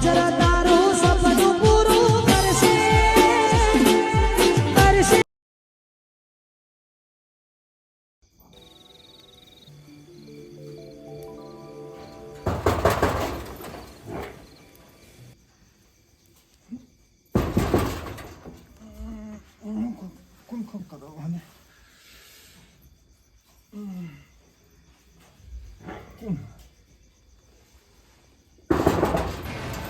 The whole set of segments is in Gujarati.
gujarat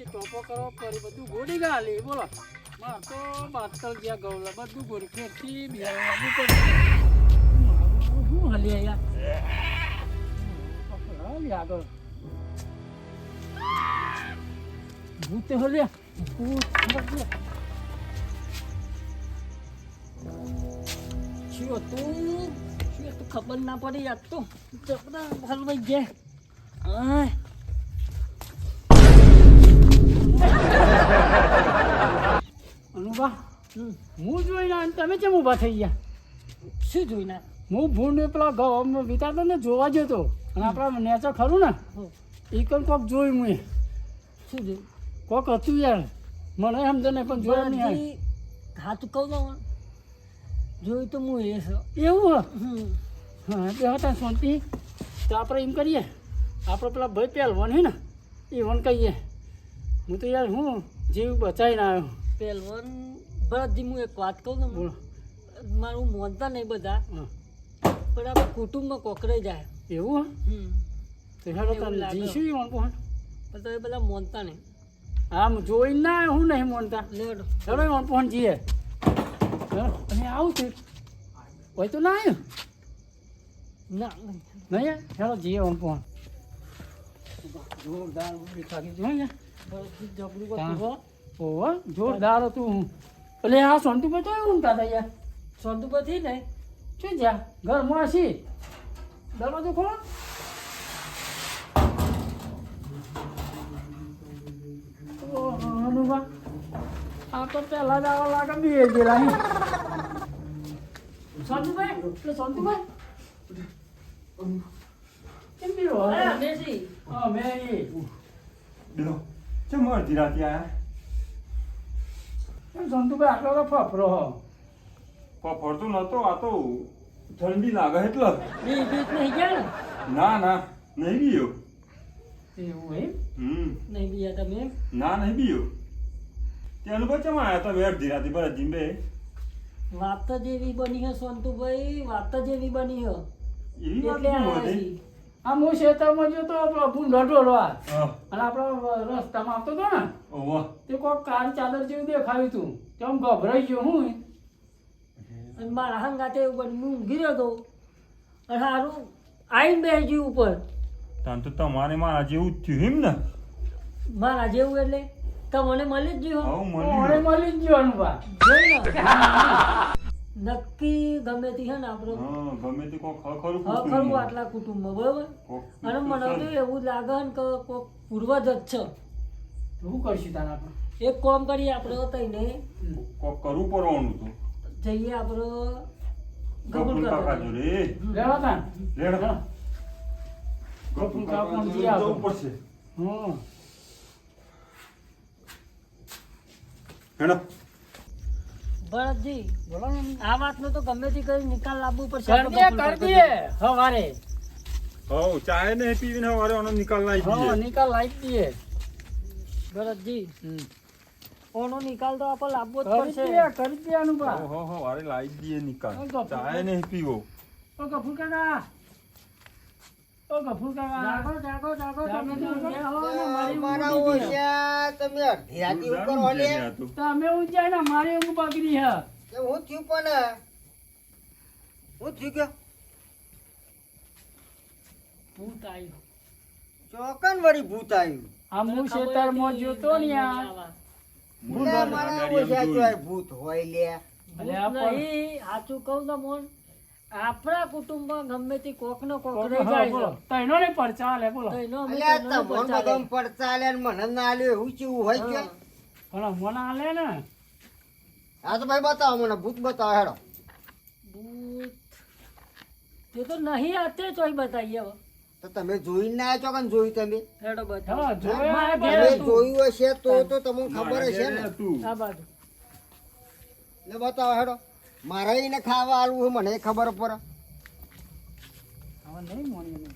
ટોપો કરો કરી બધું ગોડી ગાલી બોલો. માર તો બાતલ ગયા ગૌલા. બધું ગોડી ફેરથી શું હલી હલી આગળ ભૂતે હલ્યા ખબર ના પડી યાર તો બધા હલવાઈ ગયા અનુભા હું જોઈને ના તમે કેમ ઊભા થઈ ગયા શું જોઈને હું ભૂંડ પેલા ગામમાં વિતાતો ને જોવા જતો અને આપણા નેચર ખરું ને એ કણ કોક જોયું મેં શું જોયું કોક હતું યાર. મને એમ તને પણ જોયા નહીં યાર. હા તું કહું તો જોયું તો હું એ એવું હ? હા બે હતા શાંતિ. તો આપણે એમ કરીએ. આપણે પેલા ભાઈ પહેલવાન હે ને એ વન કહીએ. હું તો યાર હું જીવ બચાવીને આવ્યો. પહેલવાન ભરતજી હું એક વાત કહું ને બોલો. મારું મોનતા નહીં બધા. પણ આપણે કુટુંબમાં કોકરાઈ જાય. એવું હા? તો હેલો લાગે. જીશું એ વન પણ તો એ બધા મોનતા નહીં. આમ જોઈને ના હું નહીં મોનતા. ચલો એમાં પહોંચીએ અને આવું છે. હોય તો ના આવ્યું ના નહીં. ચલો હેડો જઈએ વન પહોંચ. જોરદાર થાકી જો અહીંયા હા. હો. ઓહો જોરદાર હતું એટલે આ સોનતુભાઈ તો એવું ઊંઘતા હતા યાર. સોનતુભાઈ ને શું જા ઘરમાં હશી? દરવાજો ખોલો. હનુમા. આ તો પહેલા જ આવા લાગે બે હે. સોનતુભાઈ એટલે સોનતુભાઈ કેમ બીરો અરે રમેશજી હા મેં એ બેલો ચમ અડધી રાતે આયા કેમ સોનતુભાઈ આટલો તો ફફરો હો ફરતો નતો આ તો ઠંડી લાગે એટલે બી બીક નહીં ગયા ને ના નહીં બીયો એવું એમ? હમ. નહીં બીયા તમે ના નહીં બીયો. ત્યાં બચ્ચા આયા હતા? બે અડધી રાતે બરા જીંબે વાત જ એવી બની હે સંતુભાઈ. વાત જ એવી બની હે એવી વાત એટલે કેમ હતી? છીએ. આ હું ખેતરમાં જતો આપણો ભૂંડો ઢોળવા હા. અને આપણો રસ્તામાં આવતો હતો ને? ઓહો તે કોક કાર ચાદર જેવું દેખાયું તું. તેમ ગભરાઈ ગયો હું. અને મારા હંગાતે એવું બન્યું. ઊંઘી રહ્યો હતો અને સારું આઈને બેસી ગયું ઉપર. તાન તો તમારે મારા જેવું જ થયું એમ ને? મારા જેવું એટલે? તમને મળી જ ગયું મને મળી જ ગયો અનુભા જોઈ નક્કી ગમે તે હે ને આપણો ગમે તે કોક ખરું ખરું આટલા કુટુંબમાં બરોબર? અને મને તો એવું લાગે ને કે કોક પૂર્વજ જ છે. શું કરશું તારા આપણે? એક કામ કરીએ આપણે તઈને. કોક કરવું પડવાનું હતું જઈએ આપણે ગબુલ કાકા જોડે લેવા તા લેડ ગફુર કાકા જઈ આવો. પડશે. હમ. હેડો. ભરતજી બોલો ને. આ વાતનો તો ગમે તે કરી નિકાલ લાવવો પડશે. કરી દે આપણે દે કાકા સવારે હો ચાય ને પીવીને હવારે ઓનો નિકાલ લાવી હા હો નિકાલ લાવી દઈએ. ભરતજી હમ. ઓનો નિકાલ તો આપણે લાવવો જ કરી પડશે. દે કરી દે અનુભા હો હો હવારે લાવી દઈએ નિકાલ. ચાય ને પીવો. ઓ ગફુર કાકા. ચોકન વળી ભૂત આવ્યું જોતો ને આમ ઓછા જોઈ. ચોય ભૂત હોય લે અલે આ સાચું કહું તો મોન. આપણા કુટુંબમાં ગમે તે કોક નો કોક રહી જાય બોલો. છે. તૈનો ને પરચા લે બોલો. તો એનો અમે અલ્યા તમોન પણ ચાલે. બધામાં ને મને ના આલ્યો એવું કેવું હોય કે? પણ મને આલે ને. આ તો ભાઈ બતાવો મને ભૂત બતાવો હેડો. ભૂત. તે તો નહીં આતે ચોય બતાવીએ હવે. તો તમે જોઈને ના આવ્યા કે જોયું તમે? હેડો બતાવો. જોયા હશે તો તો તમને ખબર હશે ને. આ બાજુ. ને બતાવો હેડો. મારે એને ખાવા આવું મને ખબર પડે. હવે નહીં મોની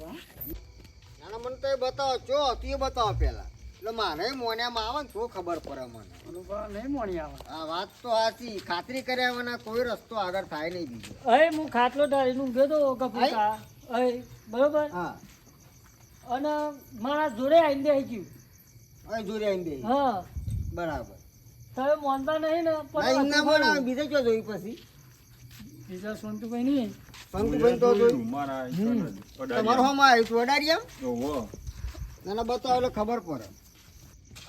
તો બતાવો ચો તું બતાવો પેલા એટલે મારે મોન્યામાં આવે ને તો ખબર પડે મને. નહીં મોણી આવે. આ વાત તો સાચી ખાતરી કર્યા વિના કોઈ રસ્તો આગળ થાય નહીં બીજો. અહી હું ખાટલો ડાળીને ગયો તો કપૂકા અહી બરોબર? હા. અને મારા જોડે આઈને બેસી ગયું. અહી જોડે આઈને દે હા. બરાબર. તમે મોનતા નહીં ના પણ બીજે ક્યાં જોયું પછી? બીજા સોનતુભાઈ નહીં. શંકુભાઈ તો. તમારું હમ આવ્યું તું અડાડી એમ ના ના બતાવો એટલે ખબર પડે.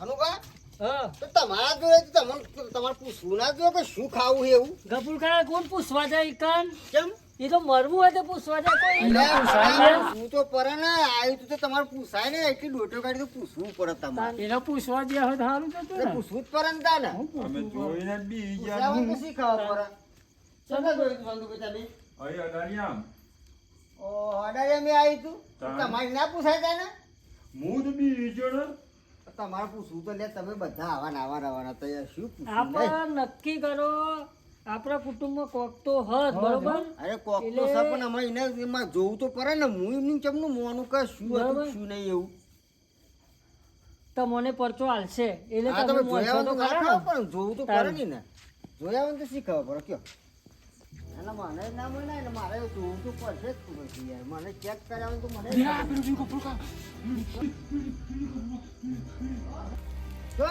અનુભા હા. તો તમારા જોડે તમને તમારે પૂછવું ના જો કે શું ખાવું એવું? ગપુર કાકા કોણ પૂછવા જાય કાન? કેમ? એ તો મરવું હોય તો પૂછવા જાય. હું તો પડે ને આવ્યું તો તમારે પૂછાય ને એટલી ડોટો કાઢી તો પૂછવું પડે તમારે. એને પૂછવા દે હોય તો સારું જતું પૂછવું જ પડે ને તાને. અમે જોઈને બી ખબર પડે. ચાલો જોયું તું સંતુભાઈ તમે અહીં અડાડિયામ. ઓ અડાડિયા મેં તું. તાન. ના પૂછાય તા હું જ બી ગયો તમારે પૂછવું તો લે તમે બધા આવા આવા રવાના તો શું પૂછવું નક્કી કરો આપણા કુટુંબમાં કોક તો હત બરોબર? અરે કોક તો છે પણ અમારે એને એમાં જોવું તો પડે ને હું એમની ચમનું મોનું કે શું હતું શું નહીં એવું. તમને પરચો હાલશે એટલે તમે જોયા તો ખરા જોવું તો પડે ને. જોયા હોય તો શી પડે કયો? અને મને ના ને મારે જોવું તો પડશે જ પછી યાર. મને ચેક કરાવવાનું તો મને તો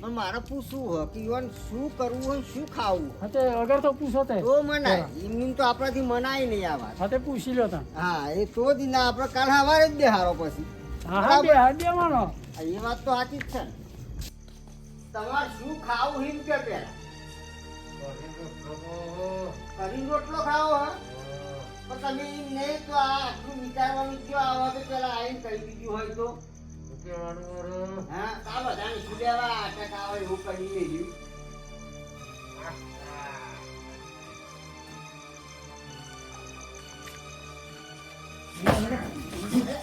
તો મારે પૂછવું હોય કે ઈવન શું કરવું હોય શું ખાવું? હતે તે અગર તો પૂછો તે. તો મનાય. એમની તો આપણાથી મનાય નહીં આ વાત. પૂછી લો હા એ તો દિના આપણે કાલ સવારે જ બેહારો પછી. હા હા બે હા આ એ વાત તો સાચી જ છે તમારે શું ખાવું એમ કે પેલા? રોટલો ખાવો હા? પણ તમે એમ નહીં તો આ આટલું વિચારવાનું જો આવો તો પેલા આવીને કહી દીધું હોય તો. હા કા બધાને શું લેવા? અટક આવે એવું કરી લેજો અલે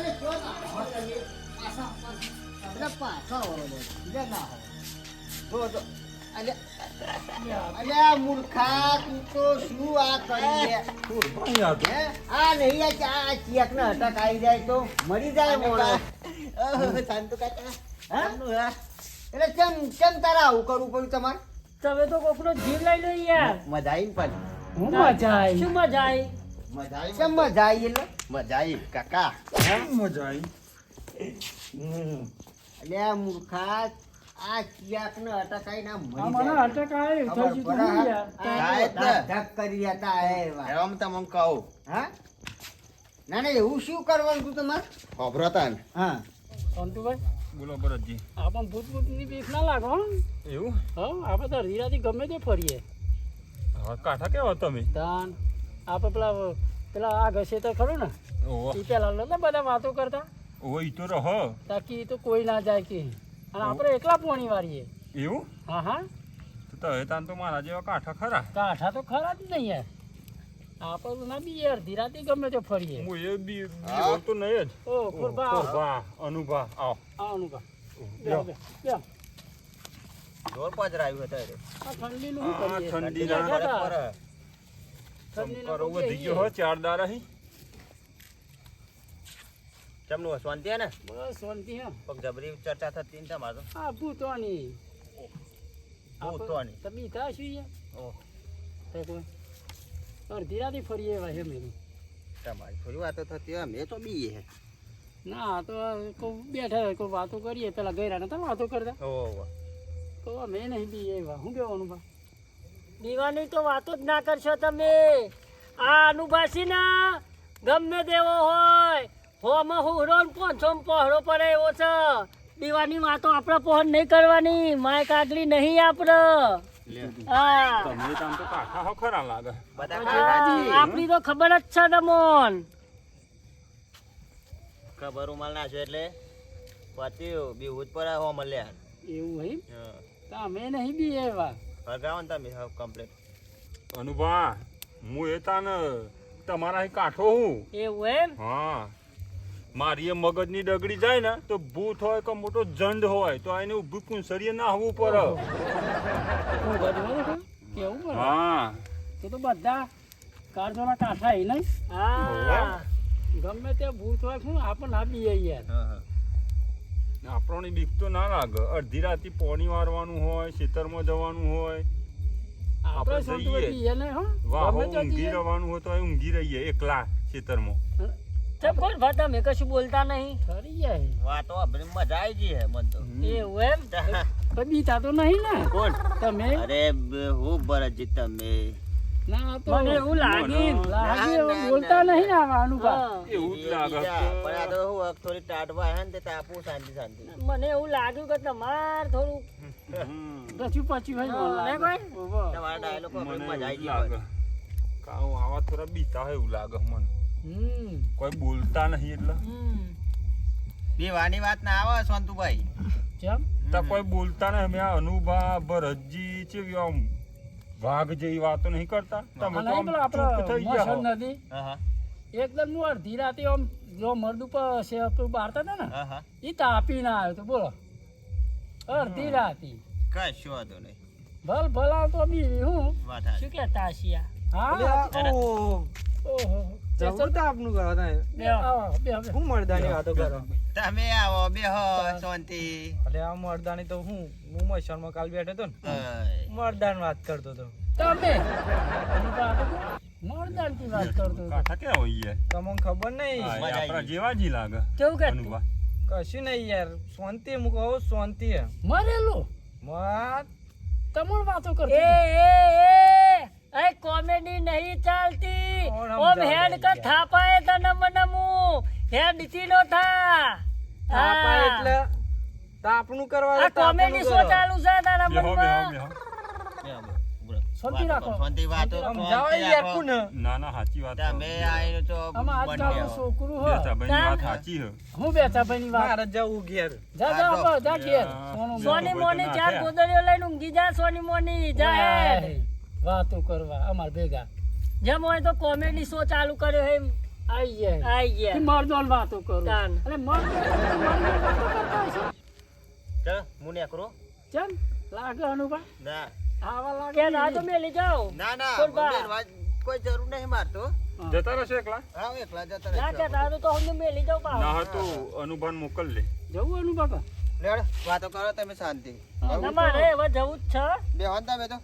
ઉભારો ને ના હો તમે? પાછા, પાછા. અલે પાછા વળો લે. લે ના હો. જો, જો. અલે, અલે આ મૂર્ખા તું તો શું આ કરી લે? અહીં આવતો. હે? આ નહીં આ ચા- ને અટક આવી જાય તો મરી જાય મોણા. હા? એટલે કેમ કેમ તારે આવું કરવું પડ્યું તમારે તમે તો કોકનો જીવ લઈ લો યાર મજા આવી પણ હું મજા આવી શું મજા આવી મજા આવી કેમ મજા આવી એટલે મજા આવી કાકા મજા આવી. આ મૂર્ખા આ ક્યાંક ને અટકાઈ ના મરી મને જાય અટક આવી થઈ ગયું હા? યાર? ધક કરી હતા એ વાત. એમ તમને કહું. હા? ના ના એવું શું કરવાનું તું તમારે? ખબરતા ને. હા. સંતુભાઈ? બોલો ભરતજી. આપણ ભૂત ભૂતની બીક ના લાગો એવું? હા આપણે તો રીરાથી ગમે તે ફરીએ. હવે કાંઠા કેવા તમે? તાન આપણે પેલા પેલા આ ઘસે તો ખરું ને? એ પેલા ને બધા વાતો કરતા? ઓ ઈ તો રહો. તાકી તો કોઈ ના જાય કે. અને આપણે એકલા પોણી વાળીએ. એવું? હા હા. તો તમે તાન તો મારા જેવા કાંઠા ખરા. કાંઠા તો ખરા જ નહીં યાર. આપણે ના બી યાર ધીરાતી ગમે તે ફરીએ. હું એ બી બોલતો નહીં જ. ઓ ખુરબા આવો. અનુભા આવ. આ અનુભા. લ્યો. બે બે જોર પજરાયું હતા રે. આ ઠંડીનું શું કરીએ? ઠંડી ના ના સંપરો વધી ગયો હો ચાર દાડા હી ચમનું શાંતિ હે ને બસ શાંતિ હે પગ જબરી ચર્ચા થતી ને તમારે હા આ ભૂતોની ભૂતોની. તો બીતા શું યાર ઓહ, તો કોઈ અડધી રાતે ફરીએ એવા છે મેં તમારી થોડી વાતો થતી હોય મેં તો બી હે. ના આ તો કોઈ બેઠા કોઈ વાતો કરીએ પેલા ગયરા નતા વાતો કરતા ઓ તો અમે નહીં બી એવા શું કહેવાનું બા દીવાની તો વાતો જ ના કરશો તમે. આ અનુભાસી ના ગમે તેવો હોય હોમાં હુરો ને પોંચો પહોળો પડે એવો છે. દીવાની વાતો આપણે પહોંચ નહીં કરવાની માય કાગલી નહીં આપણે. આપણી તો ખબર જ છે તમોન ખબર મળતા છે એટલે પત્યું બીવું જ પડે હો મળ્યા એવું હોય તમે નહીં બી એવા. હરગાવો ને તમે હવે complete. અનુભા હું એ તાને તમારા અહીં કાંઠો હું. એવું એમ? હા. મારી એ મગજની ડગડી જાય ને તો ભૂત હોય કે મોટો જંડ હોય તો એને ઊભી કુંસરીએ નાહવું પડે. હું બધું કેવું પડે? હા. તો તો બધા કારજોના કાંઠા નહીં? હા. ગમે તે ભૂત હોય શું આપણને આપી બી યાર હા, હા. આપણને બીક તો ના લાગે. અડધી રાતે પોણી વારવાનું હોય ખેતરમાં જવાનું હોય. આપણે આપણે જઈએ. બી એને હો. વાહો ઊંઘી રહેવાનું હોય તો ઊંઘી રહીએ એકલા ખેતરમાં તો કોણ ભા તમે કશું બોલતા નહીં. ખરી જાય. વાતો આપણે મજા આવી ગઈ હે મને તો. એવું એમ? તો બીતા તો નહીં ને. કોણ? તમે? અરે બ- હું ભરતજી તમે. ના આ તો મને એવું લાગ્યું લાગે ના, બોલતા નહીં એવું લાગે પણ આ તો હું થોડી ટાઢ વાય ને તે તાપું શાંતિ શાંતિ. મને એવું લાગ્યું કે તમાર થોડું. પછી પછી હોય ને લાગે. તમારા ડાયલોગ મજા આવી જ ગઈ કાં આવા થોડા બીતા હોય એવું લાગે મને. કોઈ બોલતા નહીં એટલે. બે વાની વાત ના આવે સંતુભાઈ તો કોઈ બોલતા નહીં અમે અનુભા ભરતજી ચેવી આમ વાઘ જેવી વાતો નહીં કરતા. તમે તો ચૂપ થઈ ગયા એકદમ હું અડધી રાતે આમ જો મર્દ ઉપર પેલું બારતા હતા ને? હા હા. એ તાપી ના આવ્યો તો બોલો. અડધી રાતે. કશો વાંધો નહીં. ભલ ભલા તો બી હું? શું કે હશિયા? હા. ઓહો. તમે આવો, બે બે. હું મરદાની વાતો કરો? તમે આવો બેહો શાંતિ. અલે આ મરદાની તો હું હું મહેસાણમાં કાલ બેઠો હતો ને. મરદાન વાત કરતો હતો. તમે? મોરદાનથી વાત કરતો હતો. કે હોઈએ તમને ખબર નહીં? આપણા આવી. જેવા જ લાગે. કેવું કે? કશું નહીં યાર. શાંતિ હું કહું શાંતિ. હે મરેલું? મત તમણ વાતો કરતો એ એ એ! એ કોમેડી નહીં ચાલતી. ઓમ હેડ કા? થાપાએ તને મને મુ હેડથી નો થા. થાપાય. એટલે તાપનું કરવા આ કોમેડી શો ચાલુ છે તારા મનમાં. શાંતિ વાતો રાખો. શાંતિ વાતો સમજાવો યાર કોને. ના ના સાચી વાત તમે આઈને તો આમાં બંને છોકરું હોય બેતાભાઈની વાત સાચી હે હું બેઠા ભાઈની વાત મારે જવું ઘેર. જા જા આપો, જા ઘેર. સોની મોની ચાર થયા. લઈને ઊંઘી જા સોની મોની. જા વાતો કરવા અમાર ભેગા. જેમ હોય તો કોમેડી શો ચાલુ કર્યો હે એમ. આઈ જાય આઈ ગયા. મર્દોન વાતો કરું. વાતો કરતા. ચાલો નેકરો ચમ લાગે અનુભવ ના. આવા લાગે કે ના તો મેલી જાઓ. ના ના મમ્મી, કોઈ જરૂર નહીં મારતો. જતા રહેશે એકલા? હા એકલા જતા ના કે રહીશું. તો હું મેલી જાઉં પાછો. ના તો અનુભાન મોકલ લે. જવું અનુભવ? લેવડો, વાતો કરો તમે શાંતિ. તમારે હવે જવું જ છે. બેહો તમે તો.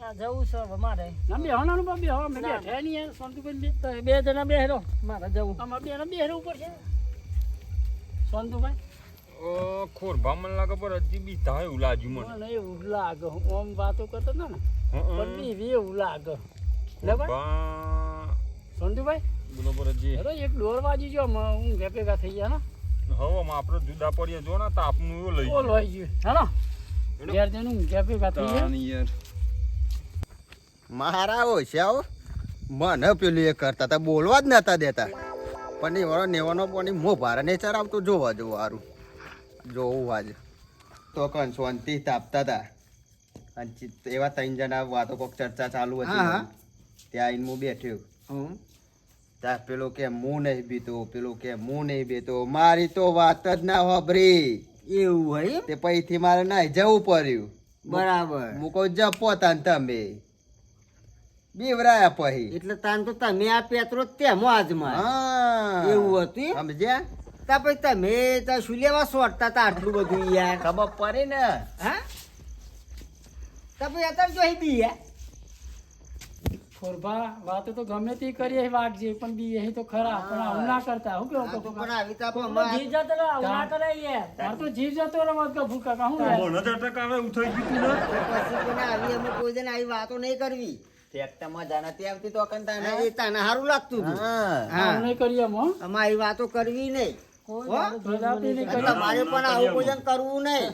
ના જવું છે હવે મારે. ના બે હણ અનુભવ બે હો અમે બેઠા નહીં બે તો બે જણા બેહરો. મારે જવું. અમાર બે બે ઉપર છે. સંતુભાઈ ખોરભા મને લાગે પર હજી બી થાય એવું લાગ્યું મને. મને એવું લાગે. ઓમ વાતો કરતા ને પણ બી એવું લાગે. લે ભાઈ. ખોરભા. બોલો પર હજી અરે એક ડોર વાજી જો હું ઘે ભેગા થઈ ગયા ને. હવે આમાં આપણે જુદા પડીએ જો ને તાપનું એવું લઈ ઓલ હોય ગયું. હેલો ઘેર જઈને હું ઘે ભેગા થઈ ગયા. યાર. મારા ઓછાઓ મને પેલું એ કરતા હતા બોલવા જ નતા દેતા. પણ એ વાળો નેવાનો પણ મો ભારે ને ચરાવતો જોવા જોવા સારું જોવું આજ. તો કન શાંતિ તાપતા હતા અને એવા ત્રણ જણા વાતો કોક ચર્ચા ચાલુ હતી હા, હા. ત્યાં આઈને હું બેઠ્યો. ત્યાં પેલો કે હું નહીં બીતો. પેલો કે હું નહીં બેતો. મારી તો વાત જ ના હોભરી. એવું હોય તે પૈથી મારે ના જવું પડ્યું. બરાબર. મૂકો જપો તાન તમે. બીવરાયા પછી. એટલે તાન તો તમે આ પેત્રો તેમ આજમાં એવું હતું? સમજ્યા? તા પછી તમે તો શું લેવા સોટતા તા આટલું બધું યાર? ખબર પડે ને. હા? તા પછી અત્યારે જોઈ બી યાર ખોરભા વાતો તો ગમે તે કરીએ વાત વાગજે પણ બી એ તો ખરા પણ આવું ના કરતા હું કેવું કહું તો પણ આવી તા પણ જીવ જતો રહે, આવું ના કરે યાર. મારે તો જીવ જતો રહે વાત કપૂર કાકા હું યાર મને તો આવે ઉઠઈ થઈ ગયું તું ને? પછી પણ આવી અમે કોઈ દિન આવી વાતો નહીં કરવી. ટ્રેક્ટરમાં જાના તે આવતી તો કંતા અને એ તને સારું લાગતું હતું. હા. હા. નહીં કરીએ મો અમારી વાતો કરવી નહીં. તમારે પણ આવું ભોજન કરવું નહીં.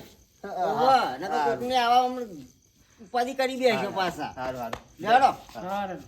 નકર કોકને આવા ઉપાધિ કરી દેશો પાછા. સારું સારું.